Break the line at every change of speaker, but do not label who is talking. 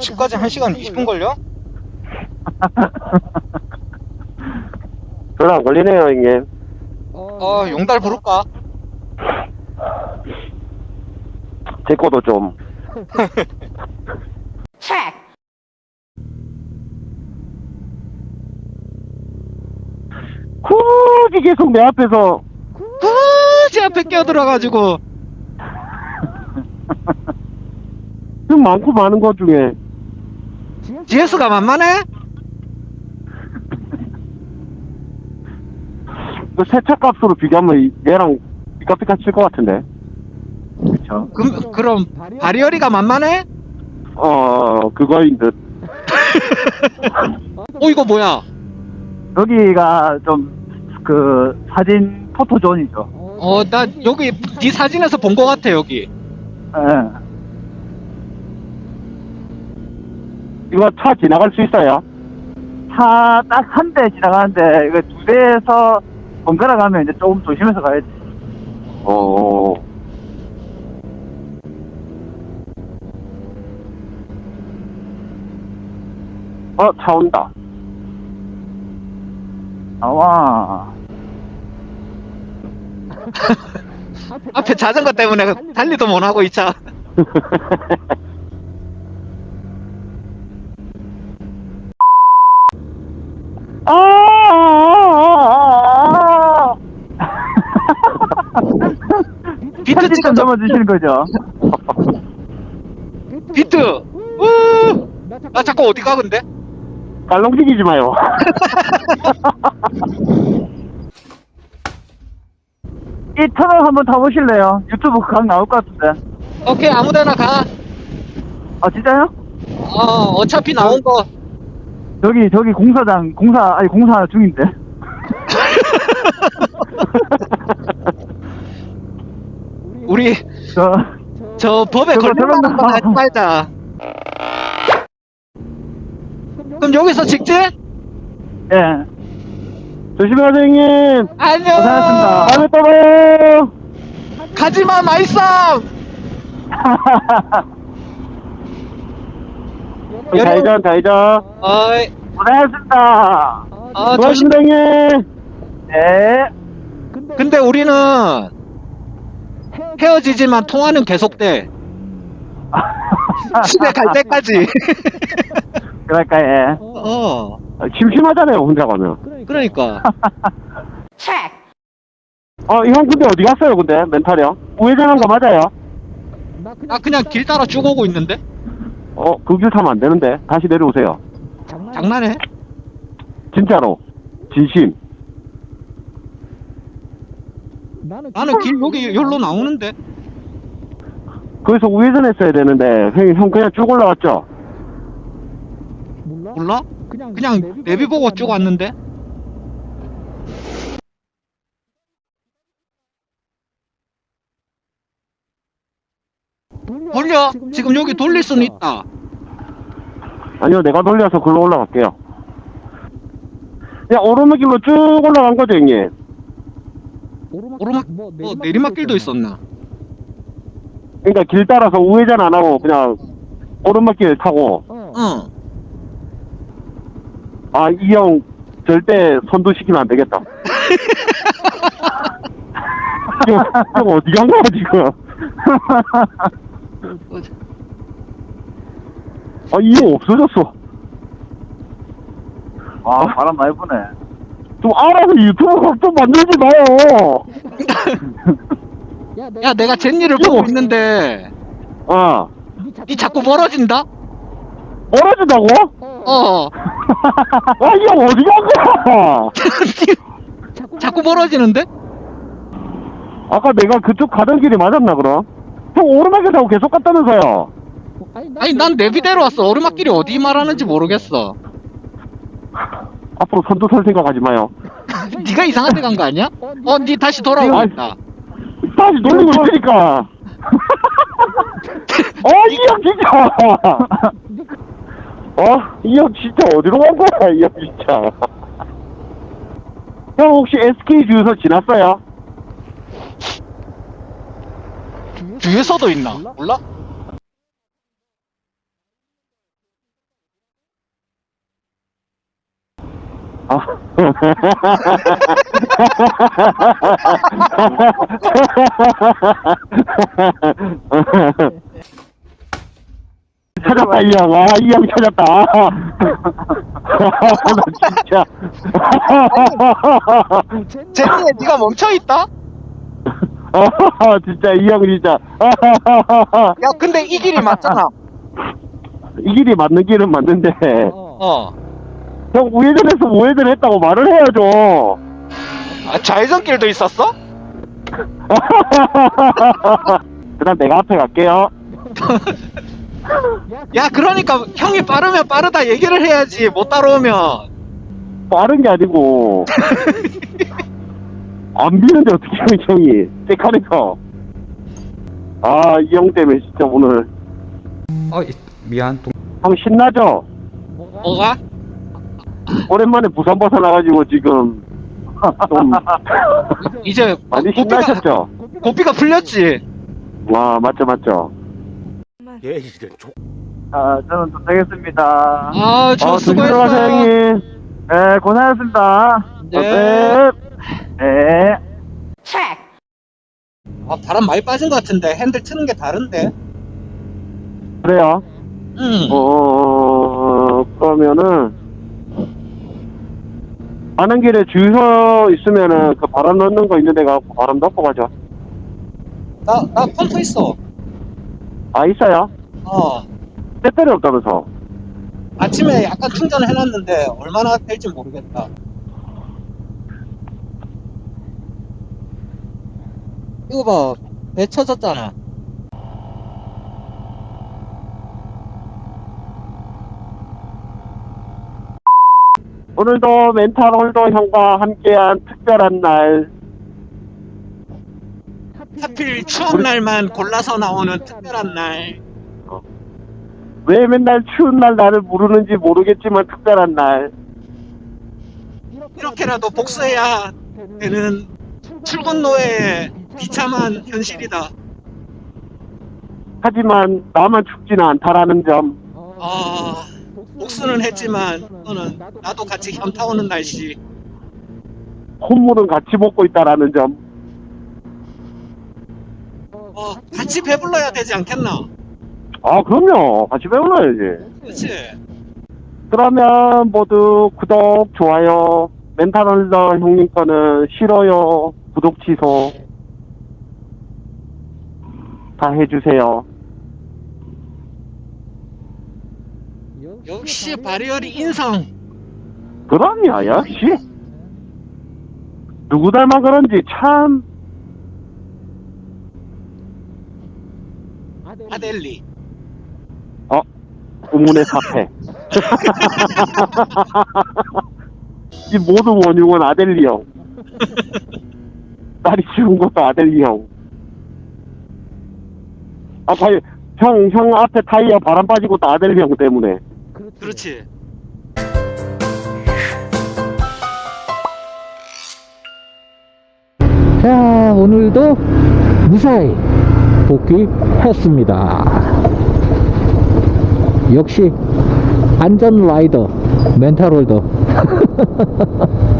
집까지 1시간 20분 걸려?
별로 안 걸리네요, 형님.
어, 용달 부를까?
제 거도 좀. 굳이 계속 내 앞에서
굳이 앞에 끼어들어가지고.
좀 많고 많은 것 중에
GS가 만만해?
그 세차 값으로 비교하면 이- 얘랑 삐까삐까 칠것 같은데.
그쵸.
그, 그럼 바리어리가 만만해?
어, 그거인 듯.
어, 이거 뭐야?
여기가 좀, 그, 사진 포토존이죠.
어, 나 여기 네 사진에서 본 것 같아, 여기.
예.
이거 차 지나갈 수 있어요?
차 딱 한 대 지나가는데, 이거 두 대에서 번갈아 가면 이제 조금 조심해서 가야지.
어. 어, 차 온다.
나와.
앞에 자전거 때문에 달리도 못 하고 이 차.
아, 아, 아,
비트
편집 좀
찍어
넘어주시는 거죠?
비트! 우! 나 자꾸 어디 가, 근데?
깔롱지기지 마요.
이 터널 한번 타보실래요? 유튜브 각 나올 것 같은데.
오케이, 아무 데나 가.
아, 진짜요?
어, 어차피 나온 거.
저기, 저기 공사장, 공사, 아니, 공사 중인데.
우리,
저,
저 법에
저거
걸릴만
저런
한거
거.
하지 말자. 그럼 여기서 직진?
예.
조심하세요, 형님.
안녕!
고생하셨습니다.
다음에 또 봐요.
가지마, 마이쌈!
가이전, 가이전.
어이,
고생하셨습니다.
어, 조심.
형님.
네.
근데 우리는 헤어지지만 통화는 계속돼. 집에 갈 때까지.
그럴까, 예.
어,
아, 심심하잖아요, 혼자 가면.
그러니까.
어, 형 근데 어디 갔어요, 근데? 멘탈이요? 우회전한 거 맞아요?
나 그냥 길 따라 쭉 오고 있는데?
어, 그 길 타면 안 되는데. 다시 내려오세요.
장난해?
진짜로. 진심.
나는 길 여기 여기로 나오는데.
거기서 우회전했어야 되는데, 형, 형 그냥 쭉 올라왔죠?
몰라? 그냥 내비 보고 쭉 왔는데. 돌려. 지금 여기 돌릴 수는 있다.
아니요, 내가 돌려서 글로 올라갈게요. 야, 오르막길로 쭉 올라간 거죠, 형님?
오르막 뭐 내리막길도 있었나?
그러니까 길 따라서 우회전 안 하고 그냥 오르막길 타고,
응.
아, 이 형 절대 선두 시키면 안 되겠다. 형, 형 어디 간 거야, 지금? 아, 이형 없어졌어.
아, 바람 많이 부네.
좀 알아서 유튜브 각좀 만들지 마요.
야, 내가 젠니를 보고 있는데,
어.
니 자꾸 멀어진다?
멀어진다고?
어.
아, 이형 어디 간 거야?
자꾸 멀어지는데?
아까 내가 그쪽 가던 길이 맞았나, 그럼? 형 오르막길 타고 계속 갔다면서요?
아니, 난 내비대로 왔어. 오르막길이 어디 말하는지 모르겠어.
앞으로 선두 설 생각하지 마요.
니가 이상한 데 간 거 아니야? 어, 니 다시 돌아오고 있다.
다시 놀리고 있으니까. 어, 이 형 진짜. 어, 이 형 진짜 어디로 간 거야, 이 형 진짜. 형 혹시 SK 주유소 지났어요?
뒤에서도 있나? 몰라?
아. 찾았다 이 형, 와이 형 찾았다. 나 진짜.
쟤네, 네가 멈춰있다?
아, 진짜, 이 형 진짜.
야 근데 이 길이 맞잖아
이 길이 맞는 길은 맞는데.
어
형, 우회전해서 우회전 했다고 말을 해야죠.
아, 좌회전길도 있었어?
그다음 내가 앞에 갈게요.
야 그러니까 형이 빠르면 빠르다 얘기를 해야지 못 따라오면
빠른 게 아니고 안 비는데 어떻게 해 형이 셀카에서 아 이 형 때문에 진짜 오늘
어, 미안. 동...
형 신나죠?
뭐가?
오랜만에 부산 벗어나가지고 지금 좀
이제
많이
고삐가,
신나셨죠?
고삐가 풀렸지
와 맞죠 맞죠
아, 저는 도착했습니다.
아, 저
어, 조심히 들어가세요
수고했어.
형님
네, 고생하셨습니다.
네.
네.
아, 바람 많이 빠진 것 같은데 핸들 트는 게 다른데.
그래요
응.
어 그러면은 가는 길에 줄서 있으면은 그 바람 넣는 거 있는 데 가고 바람 넣고 가죠
나, 나 폰트 있어.
아 있어요?
어.
배터리 없다면서
아침에 약간 충전해놨는데 얼마나 될지 모르겠다. 이거 봐, 배 쳐졌잖아.
오늘도 멘탈 홀더 형과 함께한 특별한 날
하필 추운 날만 골라서 나오는 특별한 날.
왜 맨날 추운 날 나를 부르는지 모르겠지만 특별한 날
이렇게라도 복수해야 되는 출근로의 비참한 현실이다.
하지만 나만 춥지는 않다라는 점
아, 복수는 했지만 너는 나도 같이 현타 오는 날씨.
콧물은 같이 먹고 있다라는 점
어, 같이 배불러야 되지 않겠나?
아 그럼요 같이 배울러야지
그렇지.
그러면 모두 구독 좋아요 멘탈 홀더 형님 거는 싫어요 구독 취소 다 해주세요
역시 바리얼이 인성.
그럼요 역시 누구 닮아 그런지 참
아델리.
어, 우문의 사패. 이 모든 원흉은 아델리 형. 딸이 죽은 것도 아델리 형. 아, 봐 형, 형 앞에 타이어 바람 빠지고 또 아델리 형 때문에.
그렇지.
자, 오늘도 무사히 복귀했습니다. 역시 안전 라이더, 멘탈 홀더.